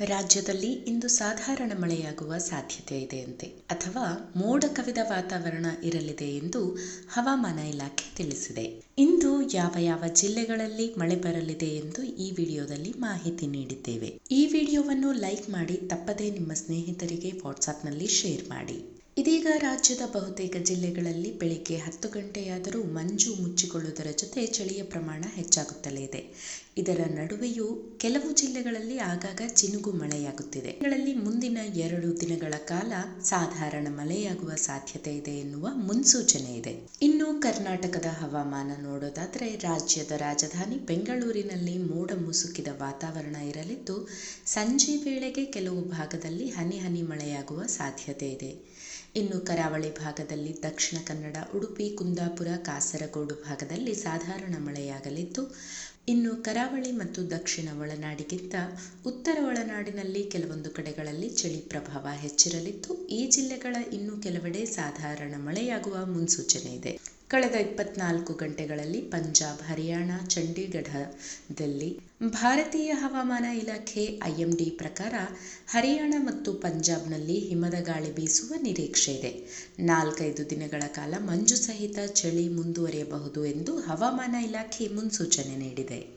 ರಾಜ್ಯದಲ್ಲಿ ಇಂದು ಸಾಧಾರಣ ಮಳೆಯಾಗುವ ಸಾಧ್ಯತೆ ಇದೆಯಂತೆ. ಅಥವಾ ಮೋಡ ಕವಿದ ವಾತಾವರಣ ಇರಲಿದೆ ಎಂದು ಹವಾಮಾನ ಇಲಾಖೆ ತಿಳಿಸಿದೆ. ಇಂದು ಯಾವ ಯಾವ ಜಿಲ್ಲೆಗಳಲ್ಲಿ ಮಳೆ ಬರಲಿದೆ ಎಂದು ಈ ವಿಡಿಯೋದಲ್ಲಿ ಮಾಹಿತಿ ನೀಡಿದ್ದೇವೆ. ಈ ವಿಡಿಯೋವನ್ನು ಲೈಕ್ ಮಾಡಿ, ತಪ್ಪದೇ ನಿಮ್ಮ ಸ್ನೇಹಿತರಿಗೆ ವಾಟ್ಸಾಪ್ನಲ್ಲಿ ಶೇರ್ ಮಾಡಿ. ಇದೀಗ ರಾಜ್ಯದ ಬಹುತೇಕ ಜಿಲ್ಲೆಗಳಲ್ಲಿ ಬೆಳಿಗ್ಗೆ ಹತ್ತು ಗಂಟೆಯಾದರೂ ಮಂಜು ಮುಚ್ಚಿಕೊಳ್ಳುವುದರ ಜೊತೆ ಚಳಿಯ ಪ್ರಮಾಣ ಹೆಚ್ಚಾಗುತ್ತಲೇ ಇದೆ. ಇದರ ನಡುವೆಯೂ ಕೆಲವು ಜಿಲ್ಲೆಗಳಲ್ಲಿ ಆಗಾಗ ಚಿನುಗು ಮಳೆಯಾಗುತ್ತಿದೆ. ಗಳಲ್ಲಿ ಮುಂದಿನ ಎರಡು ದಿನಗಳ ಕಾಲ ಸಾಧಾರಣ ಮಳೆಯಾಗುವ ಸಾಧ್ಯತೆ ಇದೆ ಎನ್ನುವ ಮುನ್ಸೂಚನೆ ಇದೆ. ಇನ್ನು ಕರ್ನಾಟಕದ ಹವಾಮಾನ ನೋಡೋದಾದರೆ ರಾಜ್ಯದ ರಾಜಧಾನಿ ಬೆಂಗಳೂರಿನಲ್ಲಿ ಮೋಡ ಮುಸುಕಿದ ವಾತಾವರಣ ಇರಲಿದ್ದು, ಸಂಜೆ ವೇಳೆಗೆ ಕೆಲವು ಭಾಗದಲ್ಲಿ ಹನಿ ಹನಿ ಮಳೆಯಾಗುವ ಸಾಧ್ಯತೆ ಇದೆ. ಇನ್ನು ಕರಾವಳಿ ಭಾಗದಲ್ಲಿ ದಕ್ಷಿಣ ಕನ್ನಡ, ಉಡುಪಿ, ಕುಂದಾಪುರ, ಕಾಸರಗೋಡು ಭಾಗದಲ್ಲಿ ಸಾಧಾರಣ ಮಳೆಯಾಗಲಿದ್ದು, ಇನ್ನು ಕರಾವಳಿ ಮತ್ತು ದಕ್ಷಿಣ ಒಳನಾಡಿಗಿಂತ ಉತ್ತರ ಒಳನಾಡಿನಲ್ಲಿ ಕೆಲವೊಂದು ಕಡೆಗಳಲ್ಲಿ ಚಳಿ ಪ್ರಭಾವ ಹೆಚ್ಚಿರಲಿದ್ದು, ಈ ಜಿಲ್ಲೆಗಳ ಇನ್ನು ಕೆಲವೆಡೆ ಸಾಧಾರಣ ಮಳೆಯಾಗುವ ಮುನ್ಸೂಚನೆ ಇದೆ. ಕಳೆದ ಇಪ್ಪತ್ನಾಲ್ಕು ಗಂಟೆಗಳಲ್ಲಿ ಪಂಜಾಬ್, ಹರಿಯಾಣ ಚಂಡೀಗಢದಲ್ಲಿ ಭಾರತೀಯ ಹವಾಮಾನ ಇಲಾಖೆ ಐಎಂಡಿ ಪ್ರಕಾರ ಹರಿಯಾಣ ಮತ್ತು ಪಂಜಾಬ್ನಲ್ಲಿ ಹಿಮದ ಗಾಳಿ ಬೀಸುವ ನಿರೀಕ್ಷೆ ಇದೆ. ನಾಲ್ಕೈದು ದಿನಗಳ ಕಾಲ ಮಂಜು ಸಹಿತ ಚಳಿ ಮುಂದುವರಿಯಬಹುದು ಎಂದು ಹವಾಮಾನ ಇಲಾಖೆ ಮುನ್ಸೂಚನೆ ನೀಡಿದೆ.